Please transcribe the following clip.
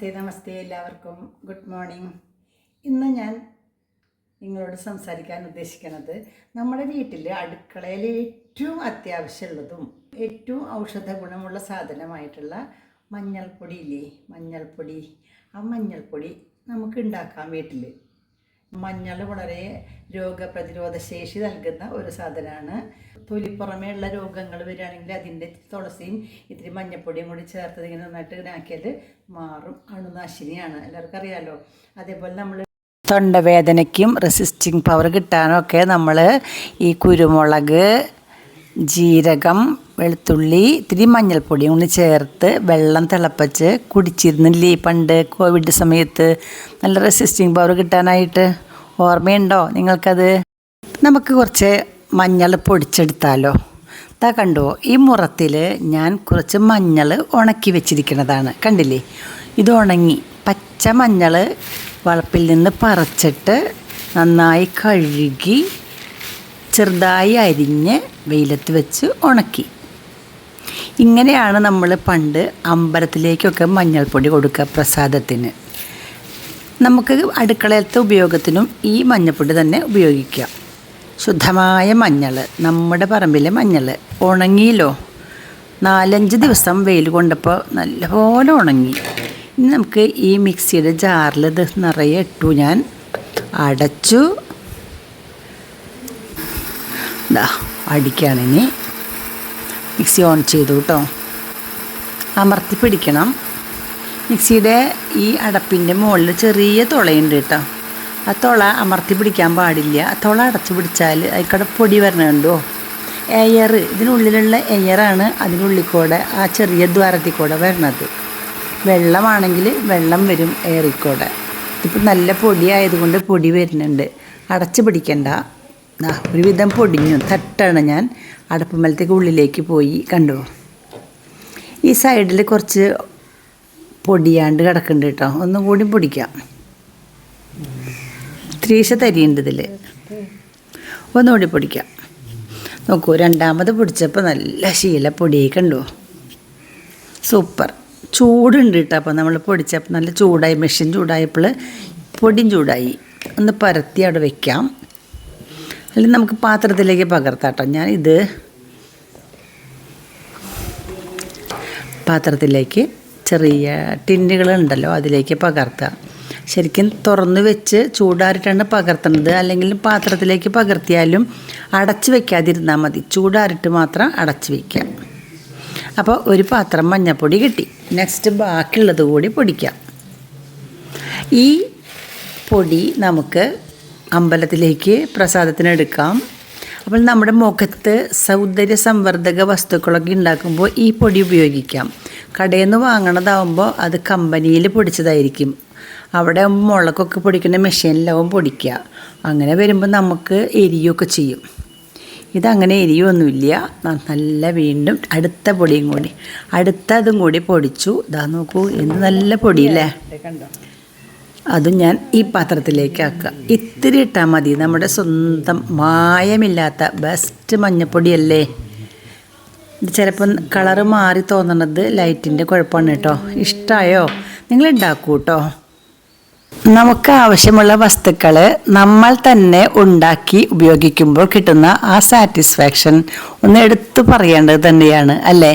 നമസ്തേ നമസ്തേ എല്ലാവർക്കും. Good morning. ഇന്ന് ഞാൻ നിങ്ങളോട് സംസാരിക്കാൻ ഉദ്ദേശിക്കുന്നത് നമ്മുടെ വീട്ടിൽ അടുക്കളയിൽ ഏറ്റവും അത്യാവശ്യമുള്ളതും ഏറ്റവും ഔഷധ ഗുണമുള്ള സാധനമായിട്ടുള്ള മഞ്ഞൾപ്പൊടിയില്ലേ മഞ്ഞൾപ്പൊടി. ആ മഞ്ഞൾപ്പൊടി നമുക്ക് ഉണ്ടാക്കാം വീട്ടിൽ മഞ്ഞൾ വളരെ രോഗപ്രതിരോധ ശേഷി നൽകുന്ന ഒരു സാധനമാണ്. തൊലിപ്പുറമേ ഉള്ള രോഗങ്ങൾ വരികയാണെങ്കിൽ അതിന്റെ തുളസിയും ഇത്തിരി മഞ്ഞപ്പൊടിയും കൂടി ചേർത്തത് ഇങ്ങനെ നന്നായിട്ട് ഇങ്ങനെ ആക്കിയാൽ മാറും. അണുനാശിനിയാണ്. എല്ലാവർക്കും അറിയാലോ? അതേപോലെ നമ്മൾ തൊണ്ടവേദനയ്ക്കും റെസിസ്റ്റിംഗ് പവർ കിട്ടാനൊക്കെ നമ്മൾ ഈ കുരുമുളക് ജീരകം വെളുത്തുള്ളി ഇത്തിരി മഞ്ഞൾപ്പൊടിയും കൂടി ചേർത്ത് വെള്ളം തിളപ്പിച്ച് കുടിച്ചിരുന്നില്ലേ പണ്ട് കോവിഡ് സമയത്ത്? നല്ല റെസിസ്റ്റിംഗ് പവർ കിട്ടാനായിട്ട്. ഓർമ്മയുണ്ടോ നിങ്ങൾക്കത്? നമുക്ക് കുറച്ച് മഞ്ഞൾ പൊടിച്ചെടുത്താലോ. ഇതാ കണ്ടോ ഈ മുറത്തിൽ ഞാൻ കുറച്ച് മഞ്ഞൾ ഉണക്കി വെച്ചിരിക്കുന്നതാണ്. കണ്ടില്ലേ? ഇത് ഉണങ്ങി പച്ച മഞ്ഞൾ വളപ്പിൽ നിന്ന് പറിച്ചിട്ട് നന്നായി കഴുകി ചെറുതായി അരിഞ്ഞ് വെയിലത്ത് വെച്ച് ഉണക്കി. ഇങ്ങനെയാണ് നമ്മൾ പണ്ട് അമ്പലത്തിലേക്കൊക്കെ മഞ്ഞൾപ്പൊടി കൊടുക്കുക പ്രസാദത്തിന്. നമുക്ക് അടുക്കളയിലത്തെ ഉപയോഗത്തിനും ഈ മഞ്ഞൾപ്പൊടി തന്നെ ഉപയോഗിക്കാം. ശുദ്ധമായ മഞ്ഞൾ നമ്മുടെ പറമ്പിലെ മഞ്ഞൾ ഉണങ്ങിയില്ലോ? നാലഞ്ച് ദിവസം വെയിൽ കൊണ്ടപ്പോൾ നല്ലപോലെ ഉണങ്ങി. ഇനി നമുക്ക് ഈ മിക്സിയുടെ ജാറിൽ ഇത് നിറയെ ഇട്ടു ഞാൻ അടച്ചു. അടിക്കുകയാണിനി മിക്സി ഓൺ ചെയ്തു കേട്ടോ. അമർത്തി പിടിക്കണം. മിക്സിയുടെ ഈ അടപ്പിന്റെ മുകളിൽ ചെറിയ തുളയുണ്ട് കേട്ടോ. ആ തുള അമർത്തി പിടിക്കാൻ പാടില്ല. ആ തുള അടച്ചു പിടിച്ചാൽ അതിക്കടെ പൊടി വരണുണ്ടോ എയർ ഇതിനുള്ളിലുള്ള എയറാണ് അതിനുള്ളിൽ കൂടെ ആ ചെറിയ ദ്വാരത്തിൽ കൂടെ വരണത്. വെള്ളമാണെങ്കിൽ വെള്ളം വരും എയറിൽ കൂടെ. ഇപ്പം നല്ല പൊടി ആയതുകൊണ്ട് പൊടി വരുന്നുണ്ട്. അടച്ചു പിടിക്കണ്ട. ഒരുവിധം പൊടിഞ്ഞു. തട്ടാണ് ഞാൻ. അടപ്പുമലത്തേക്ക് ഉള്ളിലേക്ക് പോയി കണ്ടു? ഈ സൈഡിൽ കുറച്ച് പൊടിയാണ്ട് കിടക്കുന്നുണ്ട് കേട്ടോ. ഒന്നും കൂടി പൊടിക്കാം. ത്രീശ തരിയുണ്ട് ഇതിൽ ഒന്നുകൂടി പൊടിക്കാം. നോക്കൂ രണ്ടാമത് പൊടിച്ചപ്പോൾ നല്ല ശീല പൊടിയൊക്കെ കണ്ടു? സൂപ്പർ. ചൂടുണ്ട് കേട്ടോ. അപ്പോൾ നമ്മൾ പൊടിച്ചപ്പോൾ നല്ല ചൂടായി മെഷീൻ ചൂടായപ്പോൾ പൊടിയും ചൂടായി. ഒന്ന് പരത്തി അവിടെ വെക്കാം. അല്ലെങ്കിൽ നമുക്ക് പാത്രത്തിലേക്ക് പകർത്താട്ടോ. ഞാൻ ഇത് പാത്രത്തിലേക്ക് ചെറിയ ടിന്നുകളുണ്ടല്ലോ അതിലേക്ക് പകർത്തുക. ശരിക്കും തുറന്ന് വെച്ച് ചൂടാറിട്ടാണ് പകർത്തുന്നത്. അല്ലെങ്കിൽ പാത്രത്തിലേക്ക് പകർത്തിയാലും അടച്ച് വെക്കാതിരുന്നാൽ മതി. ചൂടാറിട്ട് മാത്രം അടച്ച് വയ്ക്കുക അപ്പോൾ ഒരു പാത്രം മഞ്ഞപ്പൊടി കിട്ടി. നെക്സ്റ്റ് ബാക്കിയുള്ളത് കൂടി പൊടിക്കാം. ഈ പൊടി നമുക്ക് അമ്പലത്തിലേക്ക് പ്രസാദത്തിന് എടുക്കാം. അപ്പോൾ നമ്മുടെ മുഖത്ത് സൗന്ദര്യ സംവർദ്ധക വസ്തുക്കളൊക്കെ ഉണ്ടാക്കുമ്പോൾ ഈ പൊടി ഉപയോഗിക്കാം. കടയിൽ നിന്ന് വാങ്ങണതാവുമ്പോൾ അത് കമ്പനിയിൽ പൊടിച്ചതായിരിക്കും. അവിടെ മുളകൊക്കെ പൊടിക്കുന്ന മെഷീനിലാവും പൊടിക്കുക. അങ്ങനെ വരുമ്പോൾ നമുക്ക് എരിയൊക്കെ ചെയ്യും. ഇതങ്ങനെ എരിയൊന്നുമില്ല. നല്ല വീണ്ടും അടുത്ത പൊടിയും കൂടി. അടുത്തതും കൂടി പൊടിച്ചു. ഇതാ നോക്കൂ എന്ത് നല്ല പൊടിയില്ലേ? അതും ഞാൻ ഈ പാത്രത്തിലേക്ക് ആക്കുക ഇത്തിരി ഇട്ടാൽ മതി. നമ്മുടെ സ്വന്തം മായമില്ലാത്ത ബെസ്റ്റ് മഞ്ഞപ്പൊടിയല്ലേ? ഇത് ചിലപ്പം കളറ് മാറി തോന്നണത് ലൈറ്റിന്റെ കുഴപ്പമാണ് കേട്ടോ. ഇഷ്ടമായോ നിങ്ങൾ ഉണ്ടാക്കൂ കേട്ടോ. നമുക്ക് ആവശ്യമുള്ള വസ്തുക്കൾ നമ്മൾ തന്നെ ഉണ്ടാക്കി ഉപയോഗിക്കുമ്പോൾ കിട്ടുന്ന ആ സാറ്റിസ്ഫാക്ഷൻ ഒന്ന് എടുത്തു പറയേണ്ടത് തന്നെയാണ് അല്ലേ?